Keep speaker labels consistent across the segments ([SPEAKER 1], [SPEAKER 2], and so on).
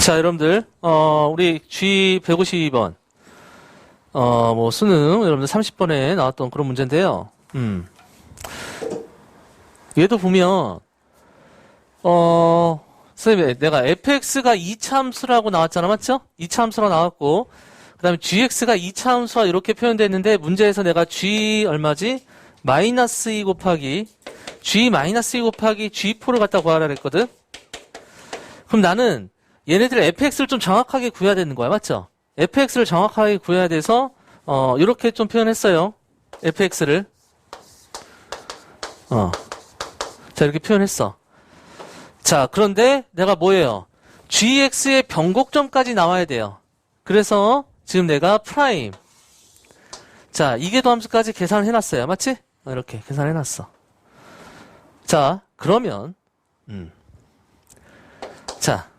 [SPEAKER 1] 자, 여러분들, 어, 우리 G152번, 어, 뭐, 수능, 여러분들 30번에 나왔던 그런 문제인데요. 음. 얘도 보면, 어, 선생님, 내가 fx가 2차함수라고 나왔잖아, 맞죠? 2차함수라고 나왔고, 그 다음에 gx가 2차함수와 이렇게 표현됐는데, 문제에서 내가 g 얼마지? 마이너스 2 곱하기, g 마이너스 2 곱하기 g4를 갖다 구하라 그랬거든? 그럼 나는 얘네들 fx를 좀 정확하게 구해야 되는 거야, 맞죠? fx를 정확하게 구해야 돼서, 어, 이렇게 좀 표현했어요. fx를. 어. 자, 이렇게 표현했어. 자, 그런데 내가 뭐예요? gx의 변곡점까지 나와야 돼요. 그래서 지금 내가 프라임. 자, 이계도 함수까지 계산을 해놨어요. 맞지? 어, 이렇게 계산해놨어. 자, 그러면, 음. 자,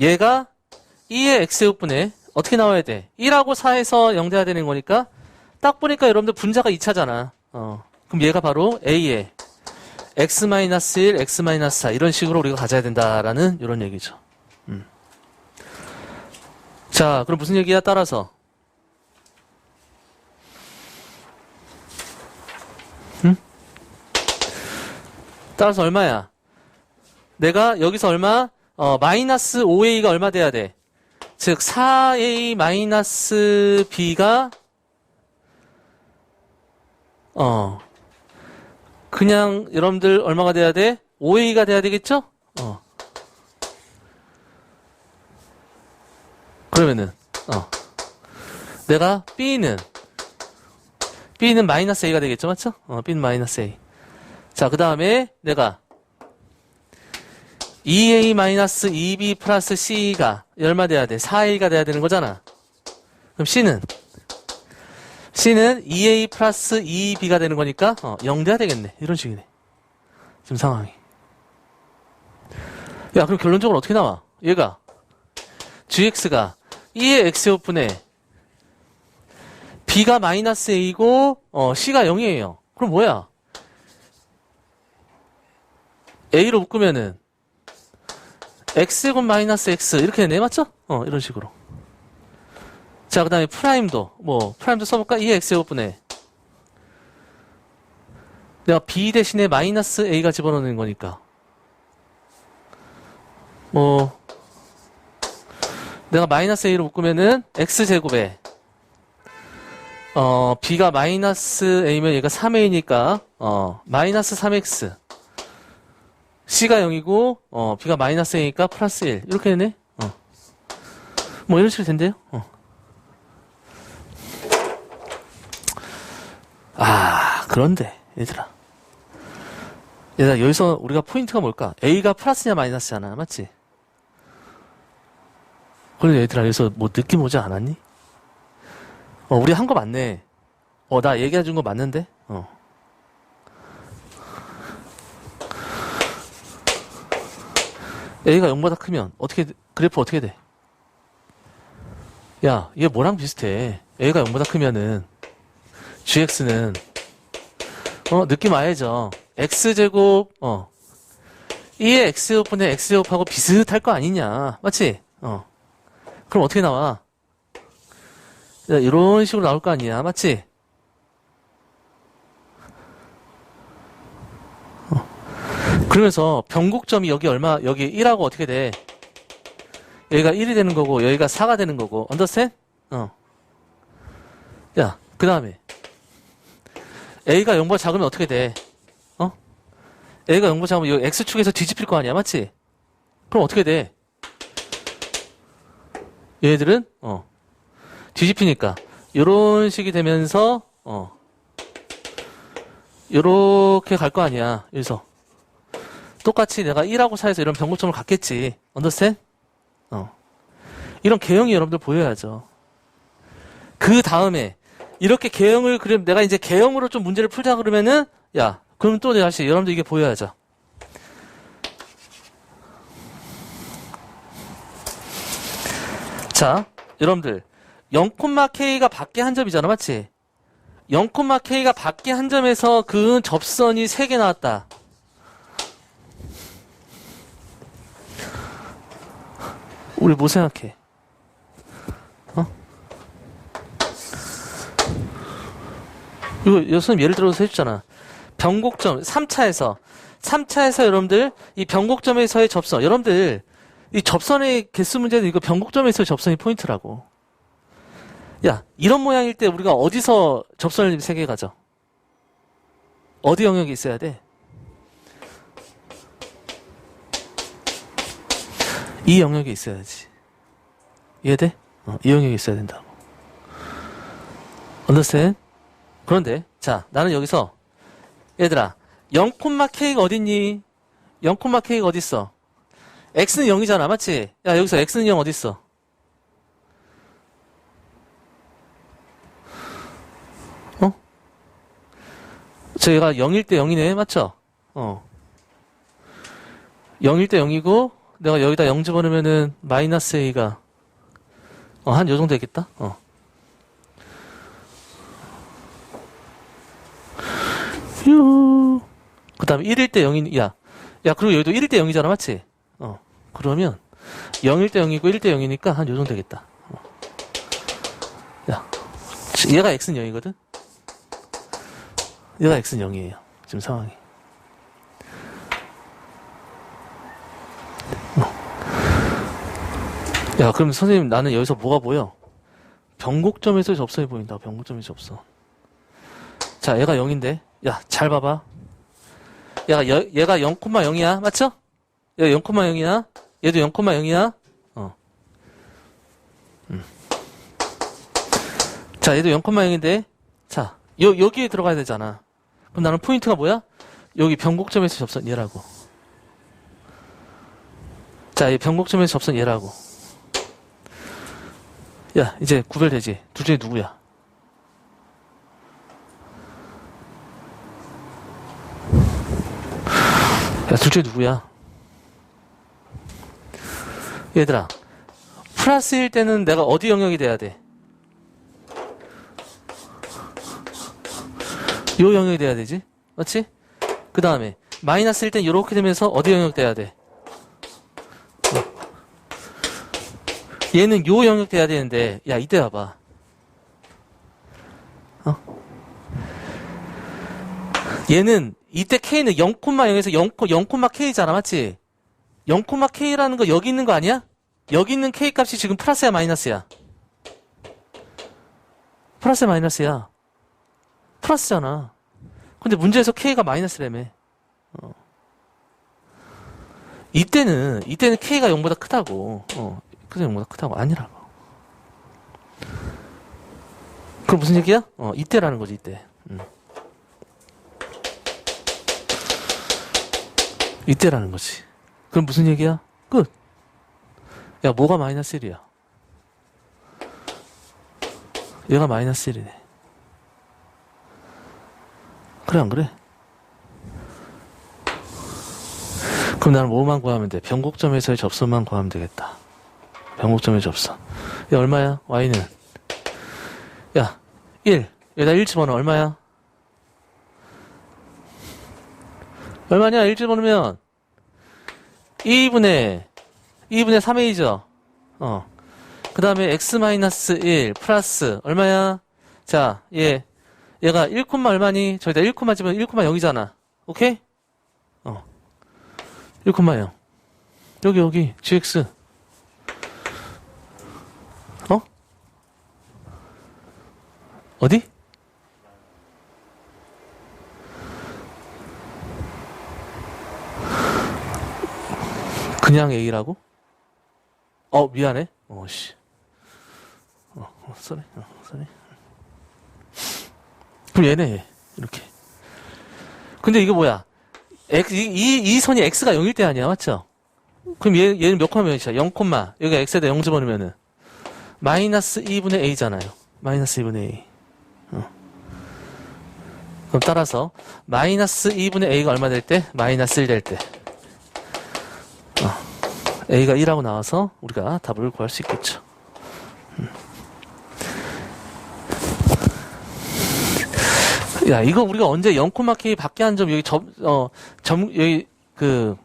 [SPEAKER 1] 얘가 2의 x제곱분에 어떻게 나와야 돼? 1하고 4에서 0 돼야 되는 거니까 딱 보니까 여러분들 분자가 2차잖아. 어. 그럼 얘가 바로 a의 x-1, x-4 이런 식으로 우리가 가져야 된다라는 이런 얘기죠. 음. 자, 그럼 무슨 얘기야? 따라서 음? 따라서 얼마야? 내가 여기서 얼마? 어, 마이너스 5a가 얼마 돼야 돼? 즉 4a 마이너스 b가 어 그냥 여러분들 얼마가 돼야 돼? 5a가 돼야 되겠죠? 어 그러면은 어 내가 b는 b는 마이너스 a가 되겠죠, 맞죠? 어 b는 마이너스 a 자 그 다음에 내가 2a-2b 플러스 c가 얼마 돼야 돼? 4a가 돼야 되는 거잖아. 그럼 c는 c는 2a 플러스 2b가 되는 거니까 어, 0 돼야 되겠네. 이런 식이네. 지금 상황이. 야, 그럼 결론적으로 어떻게 나와? 얘가 gx가 2의 x제곱분에 b가 마이너스 a고 어, c가 0이에요. 그럼 뭐야? a로 묶으면은 x제곱 마이너스 x 이렇게 되네 맞죠? 어 이런 식으로 자 그 다음에 프라임도 뭐 프라임도 써볼까? 2의 x제곱분에 내가 b 대신에 마이너스 a가 집어넣는 거니까 뭐 내가 마이너스 a로 묶으면은 x제곱에 어 b가 마이너스 a면 얘가 3a니까 어 마이너스 3x C가 0이고 어, B가 마이너스 A니까 플러스 1 이렇게 되네? 어. 뭐 이런 식으로 된대요? 어. 아 그런데 얘들아. 얘들아 여기서 우리가 포인트가 뭘까? A가 플러스냐 마이너스잖아 맞지? 그런데 얘들아 여기서 뭐 느낌 오지 않았니? 어 우리 한 거 맞네. 어 나 얘기해 준 거 맞는데? 어 A가 0보다 크면 어떻게 그래프 어떻게 돼? 야, 얘 뭐랑 비슷해? A가 0보다 크면은 GX는 어, 느낌 알죠? X제곱 어 2의 X제곱분의 X제곱하고 비슷할 거 아니냐. 맞지? 어. 그럼 어떻게 나와? 야, 이런 식으로 나올 거 아니야. 맞지? 그러면서 변곡점이 여기 얼마 여기 1하고 어떻게 돼? 여기가 1이 되는 거고 여기가 4가 되는 거고 언더스탠? 어. 야, 그 다음에 A가 0보다 작으면 어떻게 돼? 어? A가 0보다 작으면 이 X축에서 뒤집힐 거 아니야, 맞지? 그럼 어떻게 돼? 얘들은 어 뒤집히니까 요런 식이 되면서 어 요렇게 갈 거 아니야. 여기서 똑같이 내가 1하고 4에서 이런 변곡점을 갖겠지. 언더스탠? 어. 이런 개형이 여러분들 보여야죠. 그 다음에 이렇게 개형을 그럼 내가 이제 개형으로 좀 문제를 풀자 그러면은 야 그럼 또 다시 여러분들 이게 보여야죠. 자 여러분들 0,k가 밖에 한 점이잖아 맞지? 0,k가 밖에 한 점에서 그 접선이 3개 나왔다. 우리 뭐 생각해? 어? 이거 여선생님 예를 들어서 해주잖아. 변곡점 3차에서 3차에서 여러분들 이 변곡점에서의 접선 여러분들 이 접선의 개수 문제는 이거 변곡점에서의 접선이 포인트라고. 야 이런 모양일 때 우리가 어디서 접선을 세개 가져? 어디 영역이 있어야 돼? 이 영역에 있어야지. 이해돼? 어, 이 영역에 있어야 된다고. understand? 그런데, 자, 나는 여기서, 얘들아, 0,k가 어딨니? 0,k가 어딨어? x는 0이잖아, 맞지? 야, 여기서 x는 0 어딨어? 어? 저희가 0일 때 0이네, 맞죠? 어. 0일 때 0이고, 내가 여기다 0 집어넣으면은, 마이너스 a가, 어, 한 요 정도 되겠다? 어. 휴. 그 다음에 1일 때 0이, 야. 야, 그리고 여기도 1일 때 0이잖아, 맞지? 어. 그러면, 0일 때 0이고 1일 때 0이니까 한 요 정도 되겠다. 어. 야. 얘가 x는 0이거든? 얘가 x는 0이에요. 지금 상황이. 야, 그럼 선생님 나는 여기서 뭐가 보여? 변곡점에서 접선이 보인다. 변곡점에서 접선. 자, 얘가 0인데. 야, 잘 봐봐. 얘가, 여- 얘가 0,0이야. 맞죠? 얘가 0,0이야. 얘도 0,0이야. 어. 음. 자, 얘도 0,0인데. 자, 요, 여기에 들어가야 되잖아. 그럼 나는 포인트가 뭐야? 여기 변곡점에서 접선 얘라고. 자, 이 변곡점에서 접선 얘라고. 야, 이제 구별되지. 둘 중에 누구야? 야, 둘 중에 누구야? 얘들아, 플러스일 때는 내가 어디 영역이 돼야 돼? 요 영역이 돼야 되지? 맞지? 그 다음에, 마이너스일 땐 이렇게 되면서 어디 영역 돼야 돼? 얘는 요 영역 돼야 되는데, 야, 이때 봐봐. 어? 얘는, 이때 K는 0,0에서 0, 0,K잖아, 맞지? 0,K라는 거 여기 있는 거 아니야? 여기 있는 K 값이 지금 플러스야, 마이너스야? 플러스야, 마이너스야? 플러스잖아. 근데 문제에서 K가 마이너스라며. 어. 이때는, 이때는 K가 0보다 크다고. 어. 그래서 0보다 크다고. 아니라고. 그럼 무슨 얘기야? 어, 이때라는 거지, 이때. 음. 이때라는 거지. 그럼 무슨 얘기야? 끝. 야, 뭐가 마이너스 1이야? 얘가 마이너스 1이네. 그래, 안 그래? 그럼 나는 뭐만 구하면 돼? 변곡점에서의 접선만 구하면 되겠다. 변곡점의 접선. 야, 얼마야? y는? 야, 1. 여기다 1 집어넣어. 얼마야? 얼마냐? 1 집어넣으면 2분의 2분의 3a죠. 어. 그 다음에 x-1 플러스 얼마야? 자, 얘 얘가 1, 얼마니? 저기다 1, 집으면 1,0이잖아. 오케이? 어. 1,0. 여기 여기 gx. 어디? 그냥 A라고? 어, 미안해. 어, 씨. 어, 어, 쏘리. 어. 그럼 얘네, 이렇게. 근데 이게 뭐야? X, 이, 이, 이 선이 X가 0일 때 아니야, 맞죠? 그럼 얘, 얘는 몇 콤마 몇이야? 0 콤마. 여기가 X에다 0 집어넣으면은. 마이너스 2분의 A잖아요. 마이너스 2분의 A. 어. 그럼 따라서, 마이너스 2분의 A가 얼마 될 때? 마이너스 1 될 때. A가 1하고 나와서 우리가 답을 구할 수 있겠죠. 음. 야, 이거 우리가 언제 0,K 밖에 한 점, 여기 접, 어, 점, 여기, 그,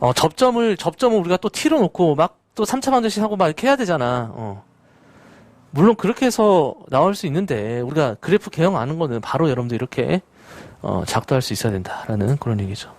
[SPEAKER 1] 어, 접점을, 접점을 우리가 또 T로 놓고 막 또 3차 방정식 하고 막 이렇게 해야 되잖아. 어. 물론 그렇게 해서 나올 수 있는데 우리가 그래프 개형 아는 거는 바로 여러분들 이렇게 어, 작도할 수 있어야 된다라는 그런 얘기죠.